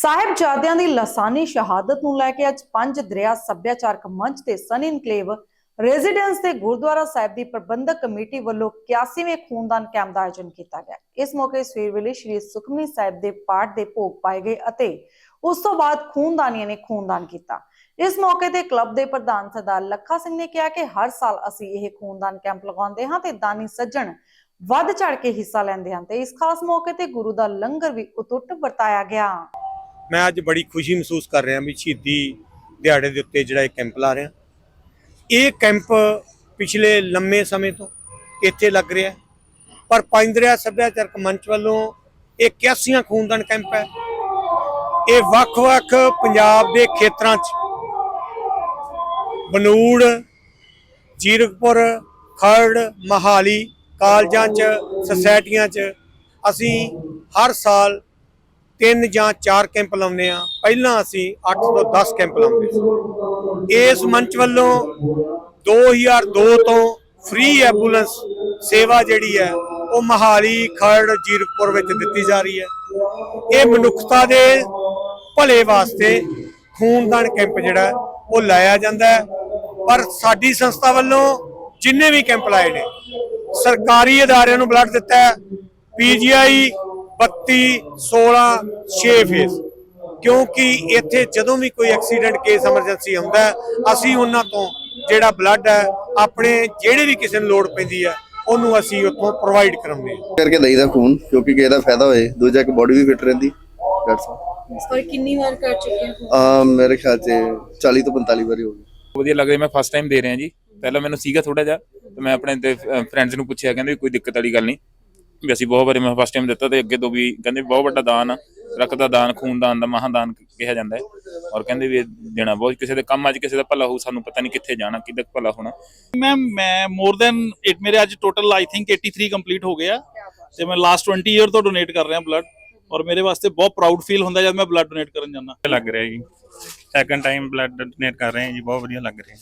ਸਾਹਿਬਜ਼ਾਦਿਆਂ ਦੀ ਲਾਸਾਨੀ ਸ਼ਹਾਦਤ ਨੂੰ ਲੈ ਕੇ ਅੱਜ ਪੰਜ ਦਰਿਆ ਸੱਭਿਆਚਾਰਕ ਮੰਚ ਤੇ ਸਨ ਇਨਕਲੇਵ ਰੈਜ਼ੀਡੈਂਸ ਤੇ ਗੁਰਦੁਆਰਾ ਸਾਹਿਬ ਦੀ ਪ੍ਰਬੰਧਕ ਕਮੇਟੀ ਵੱਲੋਂ 81ਵੇਂ ਖੂਨਦਾਨ ਕੈਂਪ ਦਾ ਆਯੋਜਨ ਕੀਤਾ ਗਿਆ। ਇਸ ਮੌਕੇ ਸਵੇਰ ਵੇਲੇ ਸ੍ਰੀ ਸੁਖਮਨੀ ਸਾਹਿਬ ਦੇ ਪਾਠ ਦੇ ਭੋਗ ਪਾਏ ਗਏ ਅਤੇ ਉਸ ਤੋਂ ਬਾਅਦ ਖੂਨਦਾਨੀਆਂ ਨੇ ਖੂਨਦਾਨ ਕੀਤਾ। ਇਸ ਮੌਕੇ ਤੇ ਕਲੱਬ ਦੇ ਪ੍ਰਧਾਨ ਸਰਦਾਰ ਲੱਖਾ ਸਿੰਘ ਨੇ ਕਿਹਾ ਕਿ ਹਰ ਸਾਲ ਅਸੀਂ ਇਹ ਖੂਨਦਾਨ ਕੈਂਪ ਲਗਾਉਂਦੇ ਹਾਂ ਤੇ ਦਾਨੀ ਸੱਜਣ ਵੱਧ ਚੜ ਕੇ ਹਿੱਸਾ ਲੈਂਦੇ ਹਨ ਤੇ ਇਸ ਖਾਸ ਮੌਕੇ ਤੇ ਗੁਰੂ ਦਾ ਲੰਗਰ ਵੀ ਉਤੁੱਟ ਵਰਤਾਇਆ ਗਿਆ। ਮੈਂ ਅੱਜ ਬੜੀ ਖੁਸ਼ੀ ਮਹਿਸੂਸ ਕਰ ਰਿਹਾ ਵੀ ਸ਼ਹੀਦੀ ਦਿਹਾੜੇ ਦੇ ਉੱਤੇ ਜਿਹੜਾ ਇਹ ਕੈਂਪ ਲਾ ਰਿਹਾ ਇਹ ਕੈਂਪ ਪਿਛਲੇ ਲੰਮੇ ਸਮੇਂ ਤੋਂ ਇੱਥੇ ਲੱਗ ਰਿਹਾ ਪਰ ਪੰਜਦਰਿਆ ਸੱਭਿਆਚਾਰਕ ਮੰਚ ਵੱਲੋਂ ਇਹ 81ਵਾਂ ਖੂਨਦਾਨ ਕੈਂਪ ਹੈ। ਇਹ ਵੱਖ-ਵੱਖ ਪੰਜਾਬ ਦੇ ਖੇਤਰਾਂ 'ਚ ਬਨੂੜ, ਜੀਰਕਪੁਰ, ਖਰੜ, ਮਹਾਲੀ ਕਾਲਜਾਂ 'ਚ, ਸੁਸਾਇਟੀਆਂ 'ਚ ਅਸੀਂ ਹਰ ਸਾਲ ਤਿੰਨ ਜਾਂ ਚਾਰ ਕੈਂਪ ਲਾਉਂਦੇ ਆ ਪਹਿਲਾਂ ਅਸੀਂ 8 ਤੋਂ 10 ਕੈਂਪ ਲਾਉਂਦੇ ਸੀ। ਇਸ ਮੰਚ ਵੱਲੋਂ 2002 ਤੋਂ ਫ੍ਰੀ ਐਂਬੂਲੈਂਸ ਸੇਵਾ ਜਿਹੜੀ ਹੈ, ਉਹ ਮਹਾਲੀ, ਖਰੜ, ਜੀਰਕਪੁਰ ਵਿੱਚ ਦਿੱਤੀ ਜਾ ਰਹੀ ਹੈ। ਇਹ ਮਨੁੱਖਤਾ ਦੇ ਭਲੇ ਵਾਸਤੇ ਖੂਨਦਾਨ ਕੈਂਪ ਜਿਹੜਾ ਉਹ ਲਾਇਆ ਜਾਂਦਾ ਪਰ ਸਾਡੀ ਸੰਸਥਾ ਵੱਲੋਂ ਜਿੰਨੇ ਵੀ ਕੈਂਪ ਲਾਏ ਨੇ, ਸਰਕਾਰੀ ਅਦਾਰਿਆਂ ਨੂੰ ਬਲੱਡ ਦਿੱਤਾ ਹੈ ਪੀਜੀਆਈ 32 16 6 ਫੇਸ। ਕਿਉਂਕਿ ਇੱਥੇ ਜਦੋਂ ਵੀ ਕੋਈ ਐਕਸੀਡੈਂਟ ਕੇਸ ਐਮਰਜੈਂਸੀ ਹੁੰਦਾ ਹੈ, ਅਸੀਂ ਉਹਨਾਂ ਤੋਂ ਜਿਹੜਾ ਬਲੱਡ ਹੈ ਆਪਣੇ ਜਿਹੜੇ ਵੀ ਕਿਸੇ ਨੂੰ ਲੋੜ ਪੈਂਦੀ ਹੈ ਉਹਨੂੰ ਅਸੀਂ ਉੱਥੋਂ ਪ੍ਰੋਵਾਈਡ ਕਰਾਉਂਦੇ ਹਾਂ। ਕਰਕੇ ਦਈਦਾ ਖੂਨ ਕਿਉਂਕਿ ਕਿਸੇ ਦਾ ਫਾਇਦਾ ਹੋਏ। ਦੂਜਾ ਕਿ ਬੋਡੀ ਵੀ ਫਿੱਟ ਰਹਿੰਦੀ। ਦੈਟਸ ਔਰ ਕਿੰਨੀ ਵਾਰ ਕਰ ਚੁੱਕੇ ਹੋ? ਆ ਮੇਰੇ ਖਿਆਲ 'ਚ 40 ਤੋਂ 45 ਵਾਰੀ ਹੋ ਗਈ। ਵਧੀਆ ਲੱਗ ਰਿਹਾ ਮੈਂ ਫਸਟ ਟਾਈਮ ਦੇ ਰਿਹਾ ਜੀ। ਪਹਿਲਾਂ ਮੈਨੂੰ ਸੀਗਾ ਥੋੜਾ ਜਿਹਾ ਤੇ ਮੈਂ ਆਪਣੇ ਤੇ ਫਰੈਂਡਸ ਨੂੰ ਪੁੱਛਿਆ ਕਹਿੰਦੇ ਵੀ ਕੋਈ ਦਿੱਕਤ ਵਾਲੀ ਗੱਲ ਨਹੀਂ। ਵੀ ਅਸੀਂ ਬਹੁਤ ਵਾਰੀ ਮੈਂ ਫਸਟ ਟਾਈਮ ਦਿੱਤਾ ਤੇ ਅੱਗੇ ਤੋਂ ਵੀ ਕਹਿੰਦੇ ਬਹੁਤ ਵੱਡਾ ਦਾਨ ਆ। ਰਕਤ ਦਾ ਦਾਨ ਖੂਨ ਦਾਨ ਦਾ ਮਹਾਦਾਨ ਕਿਹਾ ਜਾਂਦਾ ਹੈ। ਔਰ ਕਹਿੰਦੇ ਵੀ ਇਹ ਦੇਣਾ ਬਹੁਤ ਕਿਸੇ ਦੇ ਕੰਮ ਅੱਜ ਕਿਸੇ ਦਾ ਭਲਾ ਹੋਊ ਸਾਨੂੰ ਪਤਾ ਨਹੀਂ ਕਿੱਥੇ ਜਾਣਾ ਕਿੱਦਾਂ ਭਲਾ ਹੋਣਾ। ਮੈਮ ਮੈਂ ਮੋਰ ਦੈਨ ਇਟ ਮੇਰੇ ਅੱਜ ਟੋਟਲ ਆਈ ਥਿੰਕ 83 ਕੰਪਲੀਟ ਹੋ ਗਿਆ ਤੇ ਮੈਂ ਲਾਸਟ 20 ਇਅਰ ਤੋਂ ਡੋਨੇਟ ਕਰ ਰਿਹਾ ਬਲੱਡ ਔਰ ਮੇਰੇ ਵਾਸਤੇ ਬਹੁਤ ਪ੍ਰਾਊਡ ਫੀਲ ਹੁੰਦਾ ਜਦ ਮੈਂ ਬਲੱਡ ਡੋਨੇਟ ਕਰਨ ਜਾਂਦਾ। ਲੱਗ ਰਿਹਾ ਜੀ। ਸੈਕੰਡ ਟਾਈਮ ਬਲੱਡ ਡੋਨੇਟ ਕਰ ਰਹੇ ਹਾਂ ਜੀ ਬਹੁਤ ਵਧੀਆ ਲੱਗ ਰਿਹਾ।